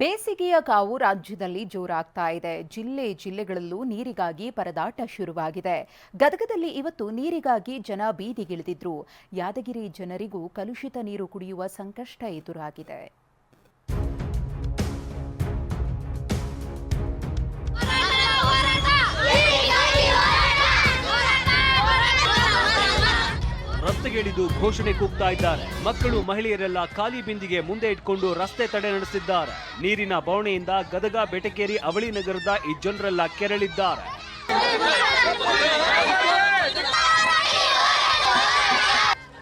ಬೇಸಿಗೆಯ ಕಾವು ರಾಜ್ಯದಲ್ಲಿ ಜೋರಾಗ್ತಾ ಇದೆ. ಜಿಲ್ಲೆ ಜಿಲ್ಲೆಗಳಲ್ಲೂ ನೀರಿಗಾಗಿ ಪರದಾಟ ಶುರುವಾಗಿದೆ. ಗದಗದಲ್ಲಿ ಇವತ್ತು ನೀರಿಗಾಗಿ ಜನ ಬೀದಿಗಿಳಿದಿದ್ರು. ಯಾದಗಿರಿ ಜನರಿಗೂ ಕಲುಷಿತ ನೀರು ಕುಡಿಯುವ ಸಂಕಷ್ಟ ಎದುರಾಗಿದೆ. ರಸ್ತೆಗಿಳಿದು ಘೋಷಣೆ ಕೂಗ್ತಾ ಇದ್ದಾರೆ. ಮಕ್ಕಳು ಮಹಿಳೆಯರೆಲ್ಲ ಖಾಲಿ ಬಿಂದಿಗೆ ಮುಂದೆ ಇಟ್ಕೊಂಡು ರಸ್ತೆ ತಡೆ ನಡೆಸಿದ್ದಾರೆ. ನೀರಿನ ಬವಣೆಯಿಂದ ಗದಗ, ಬೆಟಕೇರಿ, ಅವಳಿ ನಗರದ ಈ ಜನರೆಲ್ಲ ಕೆರಳಿದ್ದಾರೆ.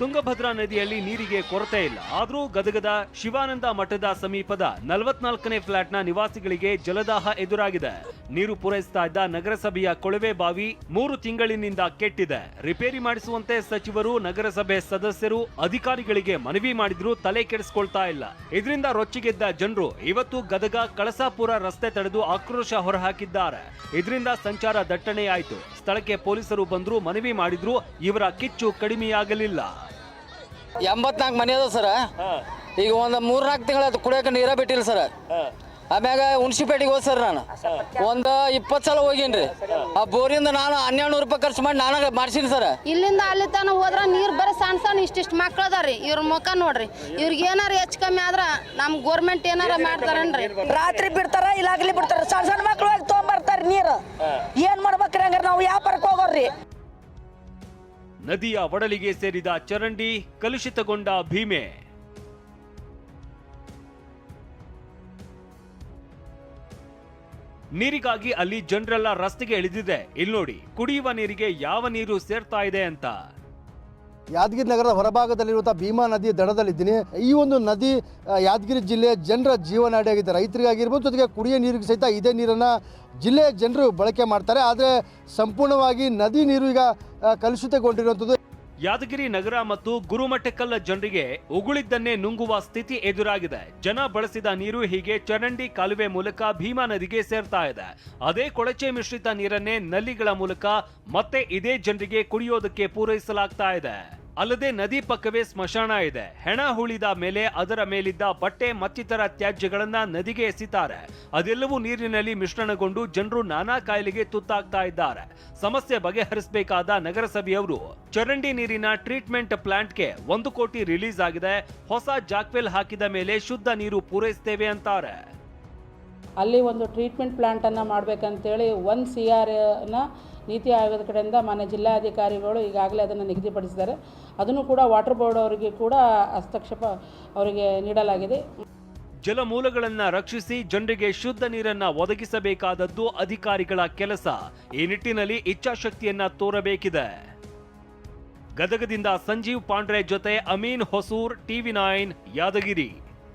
ತುಂಗಭದ್ರಾ ನದಿಯಲ್ಲಿ ನೀರಿಗೆ ಕೊರತೆ ಇಲ್ಲ. ಆದರೂ ಗದಗದ ಶಿವಾನಂದ ಮಠದ ಸಮೀಪದ ನಲವತ್ನಾಲ್ಕನೇ ಫ್ಲಾಟ್ನ ನಿವಾಸಿಗಳಿಗೆ ಜಲದಾಹ ಎದುರಾಗಿದೆ. ನೀರು ಪೂರೈಸ್ತಾ ಇದ್ದ ನಗರಸಭೆಯ ಕೊಳವೆ ಬಾವಿ ಮೂರು ತಿಂಗಳಿನಿಂದ ಕೆಟ್ಟಿದೆ. ರಿಪೇರಿ ಮಾಡಿಸುವಂತೆ ಸಚಿವರು ನಗರಸಭೆ ಸದಸ್ಯರು ಅಧಿಕಾರಿಗಳಿಗೆ ಮನವಿ ಮಾಡಿದ್ರೂ ತಲೆ ಕೆಡಿಸಿಕೊಳ್ತಾ ಇಲ್ಲ. ಇದರಿಂದ ರೊಚ್ಚಿಗೆದ್ದ ಜನರು ಇವತ್ತು ಗದಗ ಕಳಸಾಪುರ ರಸ್ತೆ ತಡೆದು ಆಕ್ರೋಶ ಹೊರಹಾಕಿದ್ದಾರೆ. ಇದರಿಂದ ಸಂಚಾರ ದಟ್ಟಣೆಯಾಯಿತು. ಸ್ಥಳಕ್ಕೆ ಪೊಲೀಸರು ಬಂದ್ರು ಮನವಿ ಮಾಡಿದ್ರು ಇವರ ಕಿಚ್ಚು ಕಡಿಮೆಯಾಗಲಿಲ್ಲ. ಎಂಬತ್ನಾಲ್ಕು ಮನೆ ಅದ ಸರ. ಈಗ ಒಂದು ಮೂರ್ನಾಲ್ಕು ತಿಂಗಳ ಕುಡಿಯೋಕೆ ನೀರ ಬಿಟ್ಟಿಲ್ಲ ಸರ್. ಆಮ್ಯಾಗ ಹುಣಸಿಪೇಟೆಗೆ ಹೋದ್ ಸರ್ ನಾನು. ಒಂದು ಇಪ್ಪತ್ತು ಸಲ ಹೋಗಿನ್ರಿ. ಆ ಬೋರಿಂದ ನಾನು ಹನ್ನೆರಡು ನೂರು ರೂಪಾಯಿ ಖರ್ಚು ಮಾಡಿ ನಾನು ಮಾಡ್ಸೀನಿ ಸರ್. ಇಲ್ಲಿಂದ ಅಲ್ಲಿ ತಾನು ಹೋದ್ರ ನೀರು ಬರೀ ಸಣ್ಣ ಸಣ್ಣ ಇಷ್ಟಿಷ್ಟು ಮಕ್ಳು ಅದಾರಿ ಇವ್ರ ಮುಖ ನೋಡ್ರಿ. ಇವ್ರಿಗೆ ಏನಾರ ಹೆಚ್ಚು ಕಮ್ಮಿ ಆದ್ರ ನಮ್ ಗೋರ್ಮೆಂಟ್ ಏನಾರ ಮಾಡ್ತಾರನ್ರಿ? ರಾತ್ರಿ ಬಿಡ್ತಾರ ಇಲ್ಲಾಗ್ಲಿ ಬಿಡ್ತಾರ. ಸಣ್ಣ ಸಣ್ಣ ಮಕ್ಳು ಹೋಗಿ ಬರ್ತಾರ ನೀರು. ಏನ್ ಮಾಡ್ಬೇಕ್ರಿ ಹಂಗಾರ ನಾವು ವ್ಯಾಪಾರಕ್ಕೆ ಹೋಗೋರ್ರಿ. ನದಿಯ ಒಡಲಿಗೆ ಸೇರಿದ ಚರಂಡಿ ಕಲುಷಿತಗೊಂಡ ಭೀಮೆ. ನೀರಿಗಾಗಿ ಅಲ್ಲಿ ಜನರೆಲ್ಲ ರಸ್ತೆಗೆ ಇಳಿದಿದೆ. ಇಲ್ಲಿ ನೋಡಿ ಕುಡಿಯುವ ನೀರಿಗೆ ಯಾವ ನೀರು ಸೇರ್ತಾ ಇದೆ ಅಂತ ಯಾದಗಿರಿ ನಗರದ ಹೊರಭಾಗದಲ್ಲಿರುವಂಥ ಭೀಮಾ ನದಿ ದಡದಲ್ಲಿದ್ದೀನಿ. ಈ ಒಂದು ನದಿ ಯಾದಗಿರಿ ಜಿಲ್ಲೆಯ ಜನರ ಜೀವನಾಡಿಯಾಗಿದೆ ರೈತರಿಗಾಗಿರ್ಬೋದು, ಜೊತೆಗೆ ಕುಡಿಯೋ ನೀರಿಗೆ ಸಹಿತ ಇದೇ ನೀರನ್ನು ಜಿಲ್ಲೆಯ ಜನರು ಬಳಕೆ ಮಾಡ್ತಾರೆ. ಆದರೆ ಸಂಪೂರ್ಣವಾಗಿ ನದಿ ನೀರು ಈಗ ಕಲುಷಿತಗೊಂಡಿರುವಂಥದ್ದು. ಯಾದಗಿರಿ ನಗರ ಮತ್ತು ಗುರುಮಟ್ಟಕಲ್ಲ ಜನರಿಗೆ ಉಗುಳಿದ್ದನ್ನೇ ನುಂಗುವ ಸ್ಥಿತಿ ಎದುರಾಗಿದೆ. ಜನ ಬಳಸಿದ ನೀರು ಹೀಗೆ ಚರಂಡಿ ಕಾಲುವೆ ಮೂಲಕ ಭೀಮಾ ನದಿಗೆ ಸೇರ್ತಾ ಇದೆ. ಅದೇ ಕೊಳಚೆ ಮಿಶ್ರಿತ ನೀರನ್ನೇ ನಲ್ಲಿಗಳ ಮೂಲಕ ಮತ್ತೆ ಇದೇ ಜನರಿಗೆ ಕುಡಿಯೋದಕ್ಕೆ ಪೂರೈಸಲಾಗ್ತಾ ಇದೆ. ಅಲ್ಲದೆ ನದಿ ಪಕ್ಕವೇ ಸ್ಮಶಾನ ಇದೆ. ಹೆಣ ಹುಳಿದ ಮೇಲೆ ಅದರ ಮೇಲಿದ್ದ ಬಟ್ಟೆ ಮತ್ತಿತರ ತ್ಯಾಜ್ಯಗಳನ್ನ ನದಿಗೆ ಎಸಿತಾರೆ. ಅದೆಲ್ಲವೂ ನೀರಿನಲ್ಲಿ ಮಿಶ್ರಣಗೊಂಡು ಜನರು ನಾನಾ ಕಾಯಿಲೆಗೆ ತುತ್ತಾಗ್ತಾ ಇದ್ದಾರೆ. ಸಮಸ್ಯೆ ಬಗೆಹರಿಸಬೇಕಾದ ನಗರಸಭೆಯವರು ಚರಂಡಿ ನೀರಿನ ಟ್ರೀಟ್ಮೆಂಟ್ ಪ್ಲಾಂಟ್ಗೆ ಒಂದು ಕೋಟಿ ರಿಲೀಸ್ ಆಗಿದೆ. ಹೊಸ ಜಾಕ್ವೆಲ್ ಹಾಕಿದ ಮೇಲೆ ಶುದ್ಧ ನೀರು ಪೂರೈಸ್ತೇವೆ ಅಂತಾರೆ. ಅಲ್ಲಿ ಒಂದು ಟ್ರೀಟ್ಮೆಂಟ್ ಪ್ಲ್ಯಾಂಟನ್ನು ಮಾಡಬೇಕಂತೇಳಿ ಒಂದು ಸಿ ಆರ್ನ ನೀತಿ ಆಯೋಗದ ಕಡೆಯಿಂದ ಮಾನ್ಯ ಜಿಲ್ಲಾಧಿಕಾರಿಗಳು ಈಗಾಗಲೇ ಅದನ್ನು ನಿಗದಿಪಡಿಸಿದ್ದಾರೆ. ಅದನ್ನು ಕೂಡ ವಾಟರ್ ಬೋರ್ಡ್ ಅವರಿಗೆ ಕೂಡ ಹಸ್ತಕ್ಷೇಪ ಅವರಿಗೆ ನೀಡಲಾಗಿದೆ. ಜಲಮೂಲಗಳನ್ನು ರಕ್ಷಿಸಿ ಜನರಿಗೆ ಶುದ್ಧ ನೀರನ್ನು ಒದಗಿಸಬೇಕಾದದ್ದು ಅಧಿಕಾರಿಗಳ ಕೆಲಸ. ಈ ನಿಟ್ಟಿನಲ್ಲಿ ಇಚ್ಛಾಶಕ್ತಿಯನ್ನ ತೋರಬೇಕಿದೆ. ಗದಗದಿಂದ ಸಂಜೀವ್ ಪಾಂಡ್ರೆ ಜೊತೆ ಅಮೀನ್ ಹೊಸೂರ್, ಟಿವಿ ನೈನ್ ಯಾದಗಿರಿ.